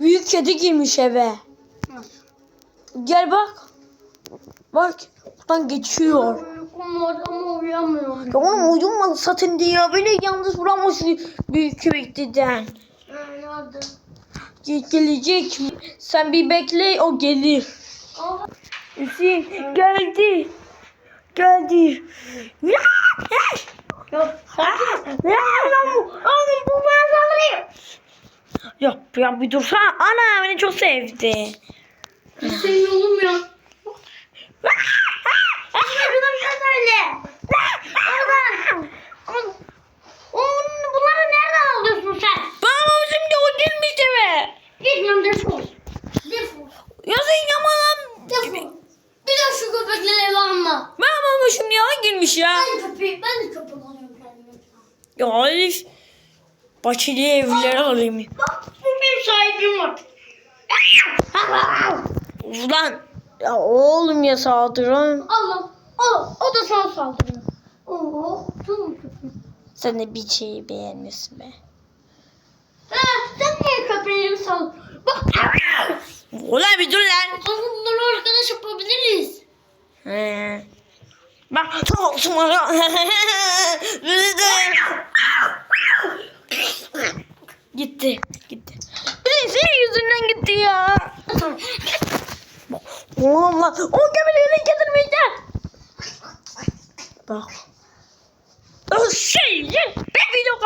Büyük kedi girmiş eve. Gel bak. Bak. Buradan geçiyor. Uykum var ama uyuyamıyorum. Ya oğlum uyumalı satın diye ya. Beni yalnız bırakmış büyük köpekten. Nerede? Ge- Gelecek. Sen bir bekle o gelir. Hüseyin geldi. Geldi. Ya! ya Ya lan bu. Oğlum bu bana saldırıyor. Ya, ya bir dursana. Ana beni çok sevdi. senin oğlum ya. Oğlum bunları nereden alıyorsun sen? Baba şimdi o girmiş eve. Gitmiyorum defol. Defol. Ya sen yaman. Defol. Bir daha şu köpekleri eve alma. Ben babammışım ya girmiş ya. Ben köpeği, ben de köpek alıyorum kendime. Ya Arif. Bahçeli evleri alayım. Bak bu benim sahibim var. Ulan. Ya oğlum ya saldıran. Allah. Allah. O da sana saldırıyor. Oo, canım köpeğim. Sen de bir şeyi beğenmiyorsun be. Ha, sen niye köpeğimi sal? Bak. Ulan bir dur lan. Bunları arkadaş yapabiliriz. He. Bak tamam tamam gitti. Gitti. Bir de senin yüzünden gitti ya. Allah. O gemilerini getirmeyeceğim. Bak. O şey. Bir video